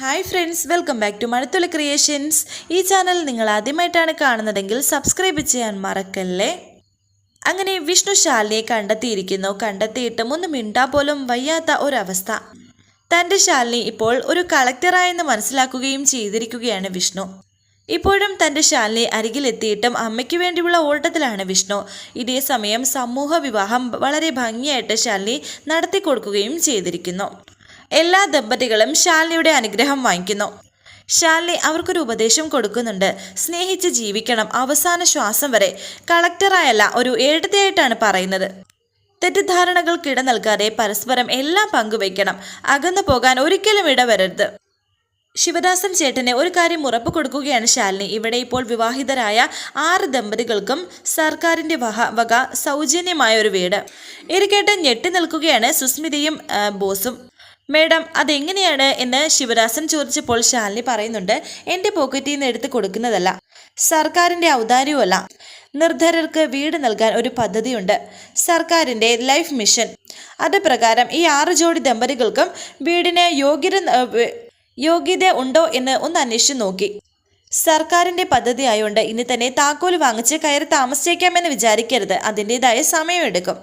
Hi friends welcome back to Mazhathulli creations ഈ channel നിങ്ങൾ ആദ്യമായിട്ടാണ് കാണുന്നതെങ്കിൽ സബ്സ്ക്രൈബ് ചെയ്യാൻ മറക്കല്ലേ? അങ്ങനെ വിഷ്ണു ശാലിനെ കണ്ടെത്തിയിരിക്കുന്നു. കണ്ടെത്തിയിട്ടും ഒന്ന് മിണ്ടാ പോലും വയ്യാത്ത ഒരവസ്ഥ. തന്റെ ശാലിനി ഇപ്പോൾ ഒരു കളക്ടറായെന്ന് മനസ്സിലാക്കുകയും ചെയ്തിരിക്കുകയാണ് വിഷ്ണു. ഇപ്പോഴും തന്റെ ശാലിനി അരികിലെത്തിയിട്ടും അമ്മയ്ക്ക് വേണ്ടിയുള്ള ഓട്ടത്തിലാണ് വിഷ്ണു. ഇതേ സമയം സമൂഹ വിവാഹം വളരെ ഭംഗിയായിട്ട് ശാലിനി നടത്തിക്കൊടുക്കുകയും ചെയ്തിരിക്കുന്നു. എല്ലാ ദമ്പതികളും ശാലിനിയുടെ അനുഗ്രഹം വാങ്ങിക്കുന്നു. ശാലിനി അവർക്കൊരു ഉപദേശം കൊടുക്കുന്നുണ്ട്. സ്നേഹിച്ച് ജീവിക്കണം. അവസാന ശ്വാസം വരെ കളക്ടറായല്ല ഒരു എഴുതിയായിട്ടാണ് പറയുന്നത്. തെറ്റിദ്ധാരണകൾക്കിട നൽകാതെ പരസ്പരം എല്ലാം പങ്കുവയ്ക്കണം. അകന്നു പോകാൻ ഒരിക്കലും ഇടവരരുത്. ശിവദാസൻ ചേട്ടനെ ഒരു കാര്യം ഉറപ്പ് കൊടുക്കുകയാണ് ശാലിനി. ഇവിടെ ഇപ്പോൾ വിവാഹിതരായ ആറ് ദമ്പതികൾക്കും സർക്കാരിന്റെ വഹ വക സൗജന്യമായ ഒരു വീട്. ഇരിക്കേട്ട് കേട്ട് ഞെട്ടി നിൽക്കുകയാണ് സുസ്മിതയും ബോസും. മേഡം അതെങ്ങനെയാണ് എന്ന് ശിവദാസൻ ചോദിച്ചപ്പോൾ ശാലിനി പറയുന്നുണ്ട് എന്റെ പോക്കറ്റിൽ നിന്ന് എടുത്ത് കൊടുക്കുന്നതല്ല സർക്കാരിന്റെ ഔദാര്യവുമല്ല നിർധരർക്ക് വീട് നൽകാൻ ഒരു പദ്ധതിയുണ്ട് സർക്കാരിന്റെ ലൈഫ് മിഷൻ അത് പ്രകാരം ഈ ആറ് ജോഡി ദമ്പതികൾക്കും വീടിന് യോഗ്യത യോഗ്യത ഉണ്ടോ എന്ന് ഒന്ന് അന്വേഷിച്ച് നോക്കി. സർക്കാരിന്റെ പദ്ധതി ആയതുകൊണ്ട് ഇനി തന്നെ താക്കോൽ വാങ്ങിച്ച് കയറി താമസിച്ചേക്കാമെന്ന് വിചാരിക്കരുത് അതിന്റെതായ സമയമെടുക്കും.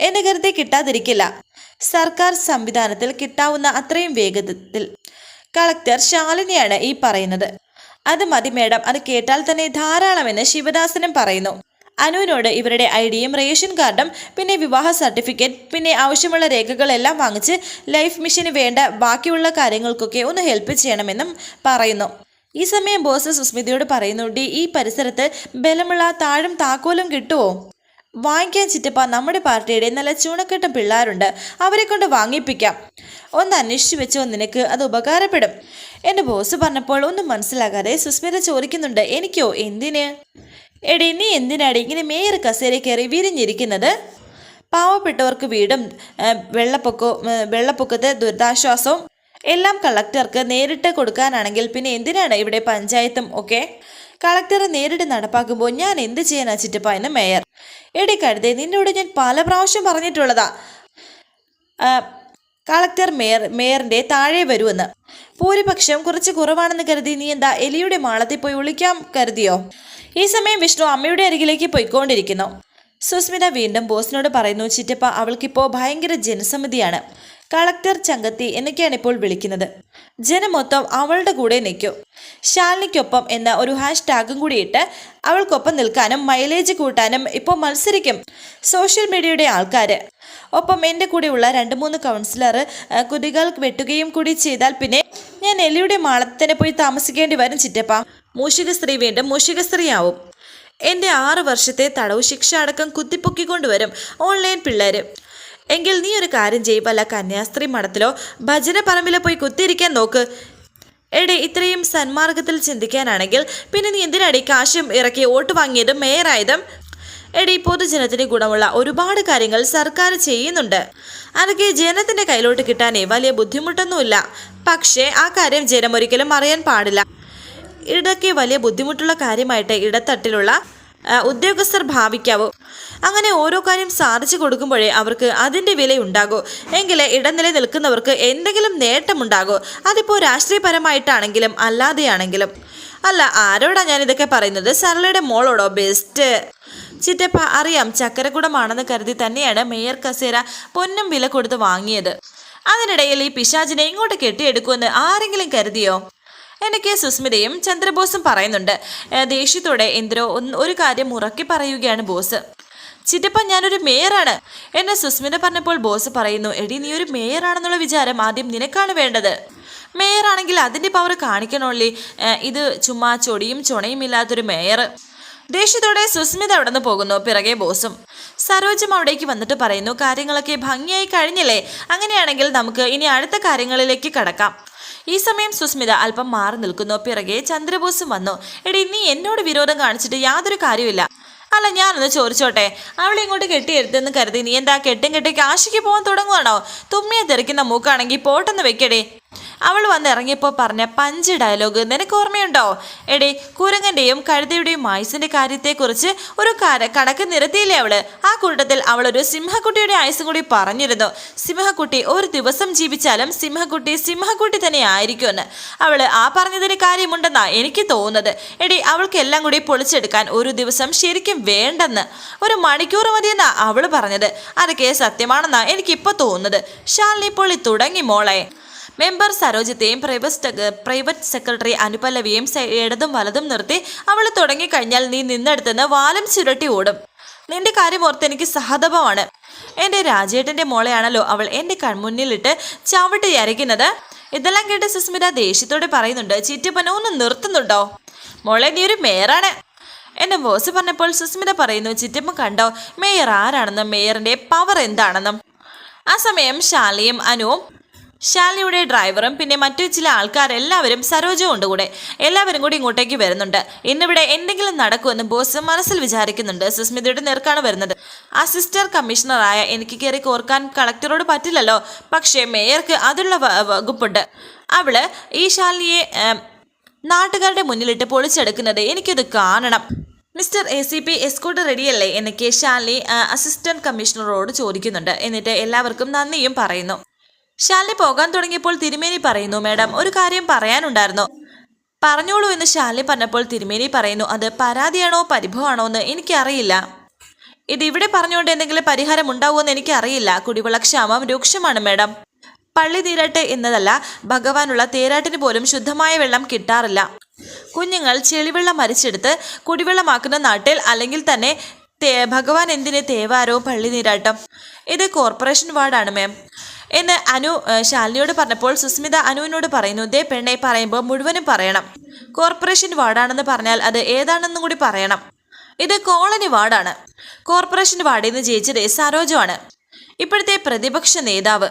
എന്ന് കരുതി കിട്ടാതിരിക്കില്ല. സർക്കാർ സംവിധാനത്തിൽ കിട്ടാവുന്ന അത്രയും വേഗത്തിൽ കളക്ടർ ശാലിനിയാണ് ഈ പറയുന്നത്. അത് മതി മേഡം അത് കേട്ടാൽ തന്നെ ധാരാളമെന്ന് ശിവദാസനും പറയുന്നു. അനുവിനോട് ഇവരുടെ ഐ ഡിയും റേഷൻ കാർഡും പിന്നെ വിവാഹ സർട്ടിഫിക്കറ്റ് പിന്നെ ആവശ്യമുള്ള രേഖകളെല്ലാം വാങ്ങിച്ച് ലൈഫ് മിഷന് വേണ്ട ബാക്കിയുള്ള കാര്യങ്ങൾക്കൊക്കെ ഒന്ന് ഹെൽപ്പ് ചെയ്യണമെന്നും പറയുന്നു. ഈ സമയം ബോസ് സുസ്മിതയോട് പറയുന്നു ഡി ഈ പരിസരത്ത് ബലമുള്ള താഴും താക്കോലും കിട്ടുമോ വാങ്ങിക്കാൻ ചിറ്റപ്പ നമ്മുടെ പാർട്ടിയുടെ നല്ല ചൂണക്കെട്ട പിള്ളേരുണ്ട്. അവരെ കൊണ്ട് വാങ്ങിപ്പിക്കാം. ഒന്ന് അന്വേഷിച്ചു വെച്ചോ നിനക്ക് അത് ഉപകാരപ്പെടും. എന്റെ ബോസ് പറഞ്ഞപ്പോൾ ഒന്നും മനസ്സിലാകാതെ സുസ്മിത ചോദിക്കുന്നുണ്ട് എനിക്കോ? എന്തിന്? എടി നീ എന്തിനാടി ഇങ്ങനെ മേയർ കസേര കയറി വിരിഞ്ഞിരിക്കുന്നത്? പാവപ്പെട്ടവർക്ക് വീടും വെള്ളപ്പൊക്കോ വെള്ളപ്പൊക്കത്തെ ദുരിതാശ്വാസവും എല്ലാം കളക്ടർക്ക് നേരിട്ട് കൊടുക്കാനാണെങ്കിൽ പിന്നെ എന്തിനാണ് ഇവിടെ പഞ്ചായത്തും ഒക്കെ? കളക്ടറെ നേരിട്ട് നടപ്പാക്കുമ്പോൾ ഞാൻ എന്ത് ചെയ്യാനാ ചിറ്റപ്പ മേയർ. എടി കഴുതേ നിന്നോട് ഞാൻ പല പ്രാവശ്യം പറഞ്ഞിട്ടുള്ളതാ. കളക്ടർ മേയർ മേയറിന്റെ താഴെ വരുമെന്ന് ഭൂരിപക്ഷം കുറച്ച് കുറവാണെന്ന് കരുതി നീ എന്താ എലിയുടെ മാളത്തിൽ പോയി ഒളിക്കാം കരുതിയോ? ഈ സമയം വിഷ്ണു അമ്മയുടെ അരികിലേക്ക് പോയിക്കൊണ്ടിരിക്കുന്നു. സുസ്മിത വീണ്ടും ബോസിനോട് പറയുന്നു ചിറ്റപ്പ അവൾക്കിപ്പോൾ ഭയങ്കര ജനസമിതിയാണ് കളക്ടർ ചങ്കത്തി എന്നൊക്കെയാണ് ഇപ്പോൾ വിളിക്കുന്നത്. ജനമൊത്തം അവളുടെ കൂടെ നിൽക്കും. ശാലിനിക്കൊപ്പം എന്ന ഒരു ഹാഷ് ടാഗും കൂടിയിട്ട് അവൾക്കൊപ്പം നിൽക്കാനും മൈലേജ് കൂട്ടാനും ഇപ്പോൾ മത്സരിക്കും സോഷ്യൽ മീഡിയയുടെ ആൾക്കാർ ഒപ്പം എന്റെ കൂടെയുള്ള രണ്ട് മൂന്ന് കൗൺസിലർ കുതികൾ വെട്ടുകയും കൂടി ചെയ്താൽ പിന്നെ ഞാൻ എലിയുടെ മാളത്തിന് പോയി താമസിക്കേണ്ടി വരും ചിറ്റപ്പ. മൂഷിക സ്ത്രീ വീണ്ടും മൂഷിക സ്ത്രീയാവും എന്റെ ആറ് വർഷത്തെ തടവ് ശിക്ഷ അടക്കം കുത്തിപ്പൊക്കിക്കൊണ്ടുവരും ഓൺലൈൻ പിള്ളേർ എങ്കിൽ നീ ഒരു കാര്യം ചെയ്യും വല്ല കന്യാസ്ത്രീ മഠത്തിലോ ഭജന പറമ്പിലോ പോയി കുത്തിയിരിക്കാൻ നോക്ക്. എടേ ഇത്രയും സന്മാർഗത്തിൽ ചിന്തിക്കാനാണെങ്കിൽ പിന്നെ നീ എന്തിനടി കാശും ഇറക്കി വോട്ട് വാങ്ങിയതും മേയറായതും? എടി പൊതുജനത്തിന് ഗുണമുള്ള ഒരുപാട് കാര്യങ്ങൾ സർക്കാർ ചെയ്യുന്നുണ്ട്. അതൊക്കെ ജനത്തിന്റെ കയ്യിലോട്ട് കിട്ടാനേ വലിയ ബുദ്ധിമുട്ടൊന്നുമില്ല. പക്ഷേ ആ കാര്യം ജനം ഒരിക്കലും അറിയാൻ പാടില്ല. ഇടയ്ക്ക് വലിയ ബുദ്ധിമുട്ടുള്ള കാര്യമായിട്ട് ഇടത്തട്ടിലുള്ള ഉദ്യോഗസ്ഥർ ഭാവിക്കാവൂ. അങ്ങനെ ഓരോ കാര്യം സാധിച്ചു കൊടുക്കുമ്പോഴേ അവർക്ക് അതിന്റെ വിലയുണ്ടാകൂ. എങ്കിലേ ഇടനില നിൽക്കുന്നവർക്ക് എന്തെങ്കിലും നേട്ടമുണ്ടാകൂ. അതിപ്പോൾ രാഷ്ട്രീയപരമായിട്ടാണെങ്കിലും അല്ലാതെയാണെങ്കിലും. അല്ല ആരോടാ ഞാൻ ഇതൊക്കെ പറയുന്നത്? സരളയുടെ മോളോടോ? ബെസ്റ്റ്. ചിറ്റപ്പ അറിയാം ചക്കരക്കുടമാണെന്ന് കരുതി തന്നെയാണ് മേയർ കസേര പൊന്നും വില കൊടുത്ത് വാങ്ങിയത്. അതിനിടയിൽ ഈ പിശാചിനെ ഇങ്ങോട്ട് കെട്ടിയെടുക്കുമെന്ന് ആരെങ്കിലും കരുതിയോ? എനിക്ക് സുസ്മിതയും ചന്ദ്രബോസും പറയുന്നുണ്ട്. ദേഷ്യത്തോടെ ഇന്ദ്രോ ഒരു കാര്യം ഉറക്കി പറയുകയാണ് ബോസ്. ചിറ്റപ്പ ഞാനൊരു മേയറാണ്. എന്നെ സുസ്മിത പറഞ്ഞപ്പോൾ ബോസ് പറയുന്നു എടി നീ ഒരു മേയറാണെന്നുള്ള വിചാരം ആദ്യം നിനക്കാണ് വേണ്ടത്. മേയറാണെങ്കിൽ അതിന്റെ പവർ കാണിക്കണോളി ഇത് ചുമ്മാ ചൊടിയും ചുണയും ഇല്ലാത്തൊരു മേയർ. ദേഷ്യത്തോടെ സുസ്മിത അവിടെ നിന്ന് പോകുന്നു പിറകെ ബോസും. സരോജം അവിടേക്ക് വന്നിട്ട് പറയുന്നു കാര്യങ്ങളൊക്കെ ഭംഗിയായി കഴിഞ്ഞില്ലേ? അങ്ങനെയാണെങ്കിൽ നമുക്ക് ഇനി അടുത്ത കാര്യങ്ങളിലേക്ക് കടക്കാം. ഈ സമയം സുസ്മിത അല്പം മാറി നിൽക്കുന്നു. പിറകെ ചന്ദ്രബോസും വന്നു. എടീ നീ എന്നോട് വിരോധം കാണിച്ചിട്ട് യാതൊരു കാര്യമില്ല അല്ല ഞാനൊന്ന് ചോദിച്ചോട്ടെ. അവളെ ഇങ്ങോട്ട് കെട്ടിയെടുത്തെന്ന് കരുതി നീ എന്താ കെട്ടും കെട്ടി കാശിക്ക് പോകാൻ തുടങ്ങുവാണോ? തുമ്മിയെ തെറിക്കുന്ന മൂക്കാണെങ്കിൽ പോട്ടെന്ന് വെക്കടേ. അവൾ വന്ന് ഇറങ്ങിയപ്പോൾ പറഞ്ഞ പഞ്ച് ഡയലോഗ് നിനക്ക് ഓർമ്മയുണ്ടോ? എടി കുരങ്ങന്റെയും കഴുതയുടെയും ആയുസിന്റെ കാര്യത്തെക്കുറിച്ച് ഒരു കണക്ക് നിരത്തിയില്ലേ അവൾ? ആ കൂട്ടത്തിൽ അവൾ ഒരു സിംഹക്കുട്ടിയുടെ ആയുസും കൂടി പറഞ്ഞിരുന്നു. സിംഹക്കുട്ടി ഒരു ദിവസം ജീവിച്ചാലും സിംഹക്കുട്ടി സിംഹക്കുട്ടി തന്നെ ആയിരിക്കുമെന്ന്. അവൾ ആ പറഞ്ഞതിന് കാര്യമുണ്ടെന്നാ എനിക്ക് തോന്നുന്നത്. എടി അവൾക്ക് എല്ലാം കൂടി പൊളിച്ചെടുക്കാൻ ഒരു ദിവസം ശരിക്കും വേണ്ടെന്ന്. ഒരു മണിക്കൂർ മതിയെന്നാ അവൾ പറഞ്ഞത്. അതൊക്കെ സത്യമാണെന്നാ എനിക്കിപ്പോൾ തോന്നുന്നത്. ശാലിനി പൊളി തുടങ്ങി മോളെ. മെമ്പർ സരോജിത്തെയും പ്രൈവറ്റ് പ്രൈവറ്റ് സെക്രട്ടറി അനുപല്ലവിയെയും ഇടതും വലതും നിർത്തി അവൾ തുടങ്ങിക്കഴിഞ്ഞാൽ നീ നിന്നെടുത്തുനിന്ന് വാലം ചുരട്ടി ഓടും. നിന്റെ കാര്യം ഓർത്ത് എനിക്ക് സഹതപമാണ്. എന്റെ രാജേട്ടന്റെ മോളെയാണല്ലോ അവൾ എന്റെ കൺമുന്നിലിട്ട് ചവിട്ടി അരയ്ക്കുന്നത്. ഇതെല്ലാം കേട്ട് സുസ്മിത ദേഷ്യത്തോടെ പറയുന്നുണ്ട് ചിറ്റപ്പന ഒന്ന് നിർത്തുന്നുണ്ടോ? മോളെ നീ ഒരു മേയറാണ്. എന്റെ ബോസ് പറഞ്ഞപ്പോൾ സുസ്മിത പറയുന്നു ചിറ്റമ്മ കണ്ടോ മേയർ ആരാണെന്നും മേയറിന്റെ പവർ എന്താണെന്നും. ആ സമയം ശാലിയും അനുവും ശാലിയുടെ ഡ്രൈവറും പിന്നെ മറ്റു ചില ആൾക്കാരെല്ലാവരും സരോജവും കൂടെ. എല്ലാവരും കൂടി ഇങ്ങോട്ടേക്ക് വരുന്നുണ്ട്. ഇന്നിവിടെ എന്തെങ്കിലും നടക്കുമെന്ന് ബോസ് മനസ്സിൽ വിചാരിക്കുന്നുണ്ട്. സുസ്മിതയുടെ നേർക്കാണ് വരുന്നത്. അസിസ്റ്റന്റ് കമ്മീഷണറായ എനിക്ക് കയറി കോർക്കാൻ കളക്ടറോട് പറ്റില്ലല്ലോ. പക്ഷേ മേയർക്ക് അതിനുള്ള വകുപ്പുണ്ട്. അവൾ ഈ ശാലിനിയെ ഏം, നാട്ടുകാരുടെ മുന്നിലിട്ട് പൊളിച്ചെടുക്കുന്നത് എനിക്കത് കാണണം. Mister A C P escort റെഡിയല്ലേ? എന്നൊക്കെ ശാലിനി അസിസ്റ്റന്റ് കമ്മീഷണറോട് ചോദിക്കുന്നുണ്ട്. എന്നിട്ട് എല്ലാവർക്കും നന്ദിയും പറയുന്നു. ശാലിനി പോകാൻ തുടങ്ങിയപ്പോൾ തിരുമേനി പറയുന്നു മാഡം ഒരു കാര്യം പറയാനുണ്ടായിരുന്നു. പറഞ്ഞോളൂ എന്ന് ശാലിനി പറഞ്ഞപ്പോൾ തിരുമേനി പറയുന്നു അത് പരാതിയാണോ പരിഭവമാണോ എന്ന് എനിക്കറിയില്ല. ഇത് ഇവിടെ പറഞ്ഞുകൊണ്ട് എന്തെങ്കിലും പരിഹാരം ഉണ്ടാവുമെന്ന് എനിക്കറിയില്ല. കുടിവെള്ളക്ഷാമം രൂക്ഷമാണ് മാഡം. പള്ളി നീരാട്ട് എന്നതല്ല ഭഗവാനുള്ള തേരാട്ടിന് പോലും ശുദ്ധമായ വെള്ളം കിട്ടാറില്ല. കുഞ്ഞുങ്ങൾ ചെളിവെള്ളം മരിച്ചെടുത്ത് കുടിവെള്ളമാക്കുന്ന നാട്ടിൽ അല്ലെങ്കിൽ തന്നെ ഭഗവാൻ എന്തിന് തേവാരോ പള്ളി നീരാട്ടം? ഇത് കോർപ്പറേഷൻ വാർഡാണ് മാം എന്ന് അനു ശാലിനിയോട് പറഞ്ഞപ്പോൾ സുസ്മിത അനുവിനോട് പറയുന്നു ദേ പെണ്ണെ പറയുമ്പോൾ മുഴുവനും പറയണം. കോർപ്പറേഷൻ വാർഡാണെന്ന് പറഞ്ഞാൽ അത് ഏതാണെന്നും കൂടി പറയണം. ഇത് കോളനി വാർഡാണ്. കോർപ്പറേഷൻ വാർഡിൽ നിന്ന് ജയിച്ചത് സരോജമാണ് ഇപ്പോഴത്തെ പ്രതിപക്ഷ നേതാവ്.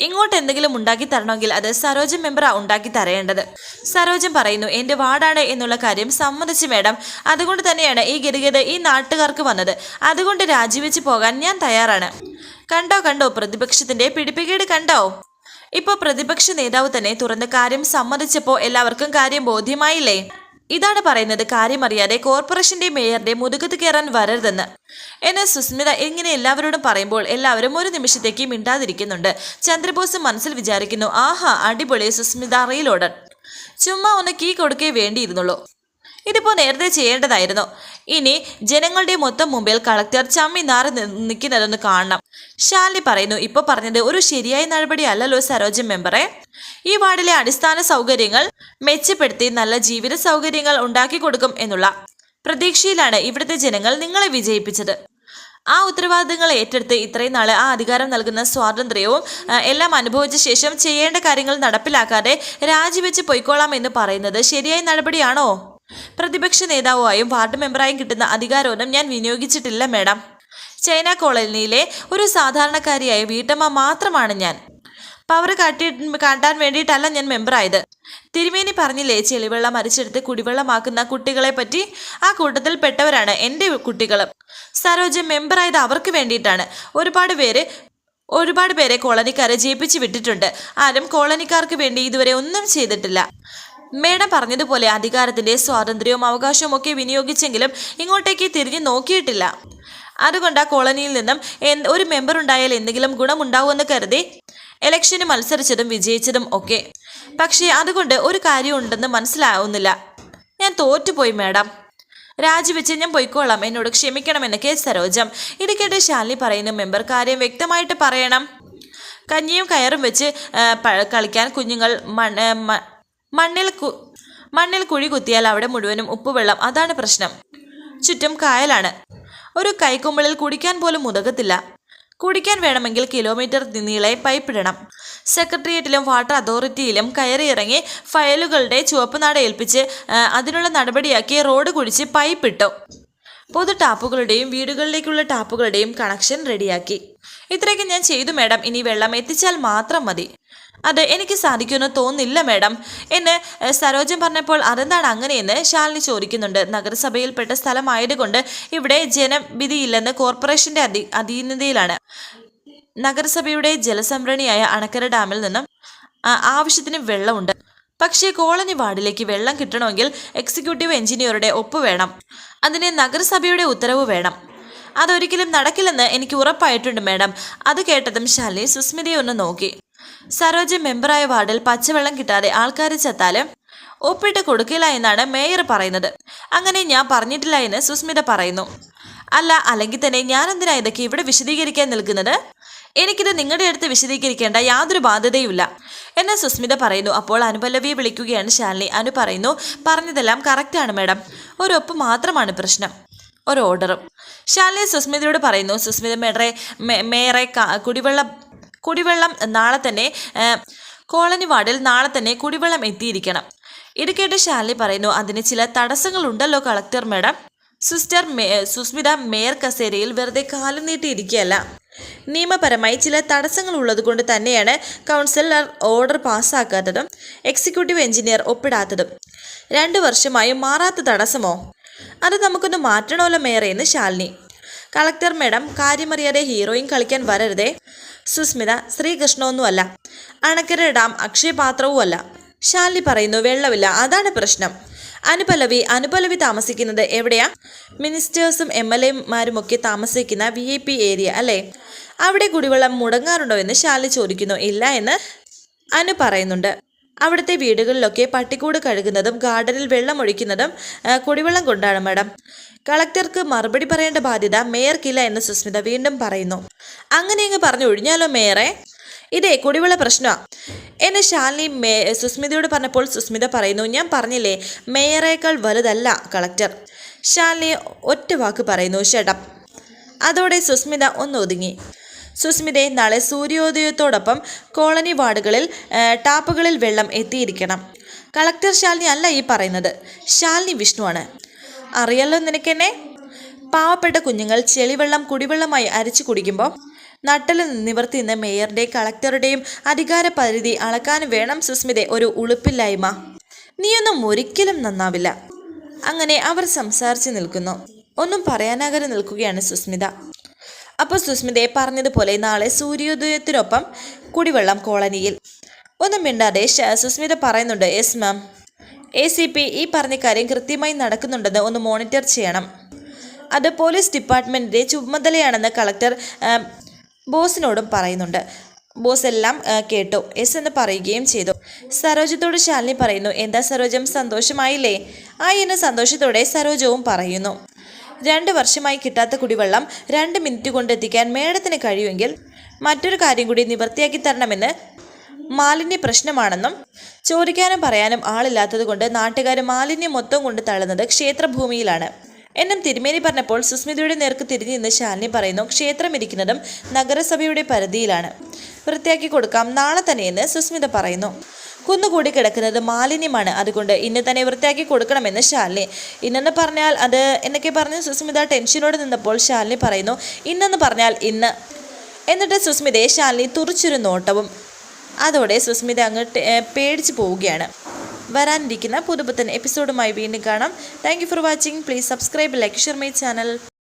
ഇങ്ങോട്ട് എന്തെങ്കിലും ഉണ്ടാക്കി തരണമെങ്കിൽ അത് സരോജൻ മെമ്പറാ ഉണ്ടാക്കി തരേണ്ടത് സരോജൻ പറയുന്നു എന്റെ വാർഡാണ് എന്നുള്ള കാര്യം സമ്മതിച്ച് മേഡം. അതുകൊണ്ട് തന്നെയാണ് ഈ ഗതികേട് ഈ നാട്ടുകാർക്ക് വന്നത്. അതുകൊണ്ട് രാജിവെച്ച് പോകാൻ ഞാൻ തയ്യാറാണ്. കണ്ടോ കണ്ടോ പ്രതിപക്ഷത്തിന്റെ പിടിപ്പികേട് കണ്ടോ? ഇപ്പൊ പ്രതിപക്ഷ നേതാവ് തന്നെ തുറന്ന കാര്യം സമ്മതിച്ചപ്പോൾ എല്ലാവർക്കും കാര്യം ബോധ്യമായില്ലേ? ഇതാണ് പറയുന്നത് കാര്യമറിയാതെ കോർപ്പറേഷന്റെ മേയറുടെ മുതുകത്ത് കയറാൻ വരരുതെന്ന്. എന്ന് സുസ്മിത ഇങ്ങനെ എല്ലാവരോടും പറയുമ്പോൾ എല്ലാവരും ഒരു നിമിഷത്തേക്ക് മിണ്ടാതിരിക്കുന്നുണ്ട്. ചന്ദ്രബോസ് മനസ്സിൽ വിചാരിക്കുന്നു ആഹാ അടിപൊളി സുസ്മിത റീലോഡൻ ചുമ്മാ ഒന്ന് കീ കൊടുക്കേ വേണ്ടിയിരുന്നുള്ളൂ. ഇതിപ്പോൾ നേരത്തെ ചെയ്യേണ്ടതായിരുന്നു. ഇനി ജനങ്ങളുടെ മൊത്തം മുമ്പിൽ കളക്ടർ ചമ്മി നാറി നിൽക്കുന്നതൊന്ന് കാണണം. ഷാലി പറയുന്നു ഇപ്പോൾ പറഞ്ഞത് ഒരു ശരിയായ നടപടി അല്ലല്ലോ സരോജ മെമ്പറെ. ഈ വാർഡിലെ അടിസ്ഥാന സൗകര്യങ്ങൾ മെച്ചപ്പെടുത്തി നല്ല ജീവിത സൗകര്യങ്ങൾ ഉണ്ടാക്കി കൊടുക്കും എന്നുള്ള പ്രതീക്ഷയിലാണ് ഇവിടുത്തെ ജനങ്ങൾ നിങ്ങളെ വിജയിപ്പിച്ചത്. ആ ഉത്തരവാദിത്തങ്ങൾ ഏറ്റെടുത്ത് ഇത്രയും നാൾ ആ അധികാരം നൽകുന്ന സ്വാതന്ത്ര്യവും എല്ലാം അനുഭവിച്ച ശേഷം ചെയ്യേണ്ട കാര്യങ്ങൾ നടപ്പിലാക്കാതെ രാജിവെച്ച് പൊയ്ക്കോളാം എന്ന് പറയുന്നത് ശരിയായ നടപടിയാണോ? പ്രതിപക്ഷ നേതാവായും വാർഡ് മെമ്പറായും കിട്ടുന്ന അധികാരോധം ഞാൻ വിനിയോഗിച്ചിട്ടില്ല മേഡം. ചൈന കോളനിയിലെ ഒരു സാധാരണക്കാരിയായ വീട്ടമ്മ മാത്രമാണ് ഞാൻ. പവർ കാട്ടി കാട്ടാൻ വേണ്ടിയിട്ടല്ല ഞാൻ മെമ്പറായത്. തിരുമേനി പറഞ്ഞില്ലേ ചെളിവെള്ളം അരിച്ചെടുത്ത് കുടിവെള്ളമാക്കുന്ന കുട്ടികളെ പറ്റി ആ കൂട്ടത്തിൽ പെട്ടവരാണ് എന്റെ കുട്ടികൾ സരോജ മെമ്പറായത് അവർക്ക് വേണ്ടിയിട്ടാണ്. ഒരുപാട് പേര് ഒരുപാട് പേരെ കോളനിക്കാരെ ജയിപ്പിച്ച് വിട്ടിട്ടുണ്ട്. ആരും കോളനിക്കാർക്ക് വേണ്ടി ഇതുവരെ ഒന്നും ചെയ്തിട്ടില്ല. മേഡം പറഞ്ഞതുപോലെ അധികാരത്തിന്റെ സ്വാതന്ത്ര്യവും അവകാശവും ഒക്കെ വിനിയോഗിച്ചെങ്കിലും ഇങ്ങോട്ടേക്ക് തിരിഞ്ഞു നോക്കിയിട്ടില്ല. അതുകൊണ്ട് ആ കോളനിയിൽ നിന്നും ഒരു മെമ്പർ ഉണ്ടായാൽ എന്തെങ്കിലും ഗുണമുണ്ടാവുമെന്ന് കരുതി ഇലക്ഷന് മത്സരിച്ചതും വിജയിച്ചതും ഒക്കെ. പക്ഷേ അതുകൊണ്ട് ഒരു കാര്യമുണ്ടെന്ന് മനസ്സിലാവുന്നില്ല. ഞാൻ തോറ്റുപോയി മാഡം. രാജിവെച്ച് ഞാൻ പൊയ്ക്കോളാം. എന്നോട് ക്ഷമിക്കണമെന്ന് കെ സരോജം. ഇത് കേട്ട് ശാലിനി പറയുന്നു മെമ്പർ കാര്യം വ്യക്തമായിട്ട് പറയണം. കഞ്ഞിയും കയറും വെച്ച് കളിക്കാൻ കുഞ്ഞുങ്ങൾ മണ്ണിൽ കു മണ്ണിൽ കുഴി കുത്തിയാൽ അവിടെ മുഴുവനും ഉപ്പുവെള്ളം. അതാണ് പ്രശ്നം. ചുറ്റും കായലാണ്. ഒരു കൈക്കുമ്പിളിൽ കുടിക്കാൻ പോലും ഉതകത്തില്ല കുടിക്കാൻ വേണമെങ്കിൽ കിലോമീറ്റർ നീളെ പൈപ്പിടണം സെക്രട്ടേറിയറ്റിലും വാട്ടർ അതോറിറ്റിയിലും കയറിയിറങ്ങി ഫയലുകളുടെ ചുവപ്പുനാട ഏൽപ്പിച്ച് അതിനുള്ള നടപടിയാക്കി റോഡ് കുഴിച്ച് പൈപ്പിട്ടു പൊതു ടാപ്പുകളുടെയും വീടുകളിലേക്കുള്ള ടാപ്പുകളുടെയും കണക്ഷൻ റെഡിയാക്കി ഇത്രയൊക്കെ ഞാൻ ചെയ്തു മേഡം ഇനി വെള്ളം എത്തിച്ചാൽ മാത്രം മതി. അത് എനിക്ക് സാധിക്കുമെന്ന് തോന്നില്ല മേഡം. എന്ന് സരോജൻ പറഞ്ഞപ്പോൾ അതെന്താണ് അങ്ങനെയെന്ന് ശാലിനി ചോദിക്കുന്നുണ്ട്. നഗരസഭയിൽപ്പെട്ട സ്ഥലമായതുകൊണ്ട് ഇവിടെ ജനവിധിയില്ലെന്ന് കോർപ്പറേഷന്റെ അധീ അധീനതയിലാണ്. നഗരസഭയുടെ ജലസംഭരണിയായ അണക്കര ഡാമിൽ നിന്നും ആവശ്യത്തിന് വെള്ളമുണ്ട്. പക്ഷേ കോളനി വാർഡിലേക്ക് വെള്ളം കിട്ടണമെങ്കിൽ എക്സിക്യൂട്ടീവ് എഞ്ചിനീയറുടെ ഒപ്പ് വേണം. അതിന് നഗരസഭയുടെ ഉത്തരവ് വേണം. അതൊരിക്കലും നടക്കില്ലെന്ന് എനിക്ക് ഉറപ്പായിട്ടുണ്ട് മാഡം. അത് കേട്ടതും ശാലിനി സുസ്മിതയെ ഒന്ന് നോക്കി. സരോജ മെമ്പറായ വാർഡിൽ പച്ചവെള്ളം കിട്ടാതെ ആൾക്കാർ ചത്താലും ഒപ്പിട്ട് കൊടുക്കില്ല എന്നാണ് മേയർ പറയുന്നത്. അങ്ങനെ ഞാൻ പറഞ്ഞിട്ടില്ല എന്ന് സുസ്മിത പറയുന്നു. അല്ല അല്ലെങ്കിൽ തന്നെ ഞാൻ എന്തിനാ ഇതൊക്കെ ഇവിടെ വിശദീകരിക്കാൻ നിൽക്കുന്നത്? എനിക്കിത് നിങ്ങളുടെ അടുത്ത് വിശദീകരിക്കേണ്ട യാതൊരു ബാധ്യതയുമില്ല എന്ന് സുസ്മിത പറയുന്നു. അപ്പോൾ അനുപല്ലവിയെ വിളിക്കുകയാണ് ശാലിനി. അനു പറയുന്നു പറഞ്ഞതെല്ലാം കറക്റ്റാണ് മാഡം. ഒരൊപ്പ് മാത്രമാണ് പ്രശ്നം. ഒരു ഓർഡറും ശാലിനി സുസ്മിതയോട് പറയുന്നു സുസ്മിത മേഡറെ മേയറെ കുടിവെള്ളം കുടിവെള്ളം നാളെ തന്നെ കോളനി വാർഡിൽ നാളെ തന്നെ കുടിവെള്ളം എത്തിയിരിക്കണം. ഇത് കേട്ട് ശാലിനി പറയുന്നു അതിന് ചില തടസ്സങ്ങളുണ്ടല്ലോ കളക്ടർ മാഡം. സിസ്റ്റർ മേ സുസ്മിത മേയർ കസേരയിൽ വെറുതെ കാലം നീട്ടിയിരിക്കുകയല്ല. നിയമപരമായി ചില തടസ്സങ്ങൾ ഉള്ളതുകൊണ്ട് തന്നെയാണ് കൗൺസിലർ ഓർഡർ പാസ്സാക്കാത്തതും എക്സിക്യൂട്ടീവ് എഞ്ചിനീയർ ഒപ്പിടാത്തതും. രണ്ടു വർഷമായി മാറാത്ത തടസ്സമോ? അത് നമുക്കൊന്ന് മാറ്റണമല്ലോ മേയറേ എന്ന് ശാലിനി. കളക്ടർ മേഡം കാര്യമറിയാതെ ഹീറോയിൻ കളിക്കാൻ വരരുതേ. സുസ്മിത ശ്രീകൃഷ്ണമൊന്നുമല്ല അണക്കര ഡാം അക്ഷയപാത്രവുമല്ല. ശാലി പറയുന്നു വെള്ളമില്ല അതാണ് പ്രശ്നം. അനുപലവി അനുപലവി താമസിക്കുന്നത് എവിടെയാ? മിനിസ്റ്റേഴ്സും എം എൽ എമാരും ഒക്കെ താമസിക്കുന്ന വി ഐ പി ഏരിയ അല്ലേ? അവിടെ കുടിവെള്ളം മുടങ്ങാറുണ്ടോ? എന്ന് ശാലി ചോദിക്കുന്നു. ഇല്ല എന്ന് അനു പറയുന്നുണ്ട്. അവിടുത്തെ വീടുകളിലൊക്കെ പട്ടിക്കൂട് കഴുകുന്നതും ഗാർഡനിൽ വെള്ളം ഒഴിക്കുന്നതും കുടിവെള്ളം കൊണ്ടാണ് മാഡം. കളക്ടർക്ക് മറുപടി പറയേണ്ട ബാധ്യത മേയർക്കില്ല എന്ന് സുസ്മിത വീണ്ടും പറയുന്നു. അങ്ങനെ അങ്ങ് പറഞ്ഞു ഒഴിഞ്ഞാലോ മേയറെ? ഇതേ കുടിവെള്ള പ്രശ്നമാണ് എന്നെ ശാലിനി മേ സുസ്മിതയോട് പറഞ്ഞപ്പോൾ സുസ്മിത പറയുന്നു ഞാൻ പറഞ്ഞില്ലേ മേയറേക്കാൾ വലുതല്ല കളക്ടർ. ശാലിനി ഒറ്റ വാക്ക് പറയുന്നു ഷടപ്പ്. അതോടെ സുസ്മിത ഒന്ന് ഒതുങ്ങി സുസ്മിതയെ നാളെ സൂര്യോദയത്തോടൊപ്പം കോളനി വാർഡുകളിൽ ടാപ്പുകളിൽ വെള്ളം എത്തിയിരിക്കണം. കളക്ടർ ശാലിനി അല്ല ഈ പറയുന്നത്. ശാലിനി വിഷ്ണുവാണ്. അറിയാലോ നിനക്കെന്നെ? പാവപ്പെട്ട കുഞ്ഞുങ്ങൾ ചെളിവെള്ളം കുടിവെള്ളമായി അരിച്ചു കുടിക്കുമ്പോൾ നട്ടൽ നിവർത്തി നിന്ന് മേയറുടെയും കളക്ടറുടെയും അധികാര പരിധി അളക്കാൻ വേണം സുസ്മിതെ ഒരു ഉളുപ്പില്ലായ്മ. നീയൊന്നും ഒരിക്കലും നന്നാവില്ല. അങ്ങനെ അവർ സംസാരിച്ച് നിൽക്കുന്നു. ഒന്നും പറയാനാകാതെ നിൽക്കുകയാണ് സുസ്മിത. അപ്പോൾ സുസ്മിതയെ പറഞ്ഞതുപോലെ നാളെ സൂര്യോദയത്തിനൊപ്പം കുടിവെള്ളം കോളനിയിൽ. ഒന്നും മിണ്ടാതെ സുസ്മിത പറയുന്നുണ്ട് yes ma'am. A C P ഈ പറഞ്ഞ കാര്യം കൃത്യമായി നടക്കുന്നുണ്ടെന്ന് ഒന്ന് മോണിറ്റർ ചെയ്യണം. അത് പോലീസ് ഡിപ്പാർട്ട്മെന്റിന്റെ ചുമതലയാണെന്ന് കളക്ടർ ബോസിനോടും പറയുന്നുണ്ട്. ബോസ് എല്ലാം കേട്ടു. എസ് എന്ന് പറയുകയും ചെയ്തു. സരോജത്തോട് ശാലിനി പറയുന്നു എന്താ സരോജം സന്തോഷമായില്ലേ? ആ എന്ന് സന്തോഷത്തോടെ സരോജവും പറയുന്നു. രണ്ട് വർഷമായി കിട്ടാത്ത കുടിവെള്ളം രണ്ട് മിനിറ്റ് കൊണ്ട് എത്തിക്കാൻ മേഡത്തിന് കഴിയുമെങ്കിൽ മറ്റൊരു കാര്യം കൂടി നിവൃത്തിയാക്കി തരണമെന്ന് മാലിന്യ പ്രശ്നമാണെന്നും ചോദിക്കാനും പറയാനും ആളില്ലാത്തത് കൊണ്ട് നാട്ടുകാർ മാലിന്യം മൊത്തം കൊണ്ട് തള്ളുന്നത് ക്ഷേത്രഭൂമിയിലാണ്. എന്നും തിരുമേനി പറഞ്ഞപ്പോൾ സുസ്മിതയുടെ നേർക്ക് തിരിഞ്ഞു നിന്ന് ശാലിനി പറയുന്നു ക്ഷേത്രം ഇരിക്കുന്നതും നഗരസഭയുടെ പരിധിയിലാണ്. വൃത്തിയാക്കി കൊടുക്കാം നാളെ തന്നെയെന്ന് സുസ്മിത പറയുന്നു. കുന്നുകൂടി കിടക്കുന്നത് മാലിന്യമാണ്. അതുകൊണ്ട് ഇന്ന് തന്നെ വൃത്തിയാക്കി കൊടുക്കണമെന്ന് ശാലിനി. ഇന്നെന്ന് പറഞ്ഞാൽ അത് എന്നൊക്കെ പറഞ്ഞ് സുസ്മിത ടെൻഷനോട് നിന്നപ്പോൾ ശാലിനി പറയുന്നു ഇന്നെന്ന് പറഞ്ഞാൽ ഇന്ന്. എന്നിട്ട് സുസ്മിതയെ ശാലിനി തുറിച്ചൊരു നോട്ടവും അതോടെ സുസ്മിത അങ്ങ് പേടിച്ച് പോവുകയാണ്. വരാനിരിക്കുന്ന പുതുപുത്തൻ എപ്പിസോഡുമായി വീണ്ടും കാണാം. Thank for watching please subscribe like share my channel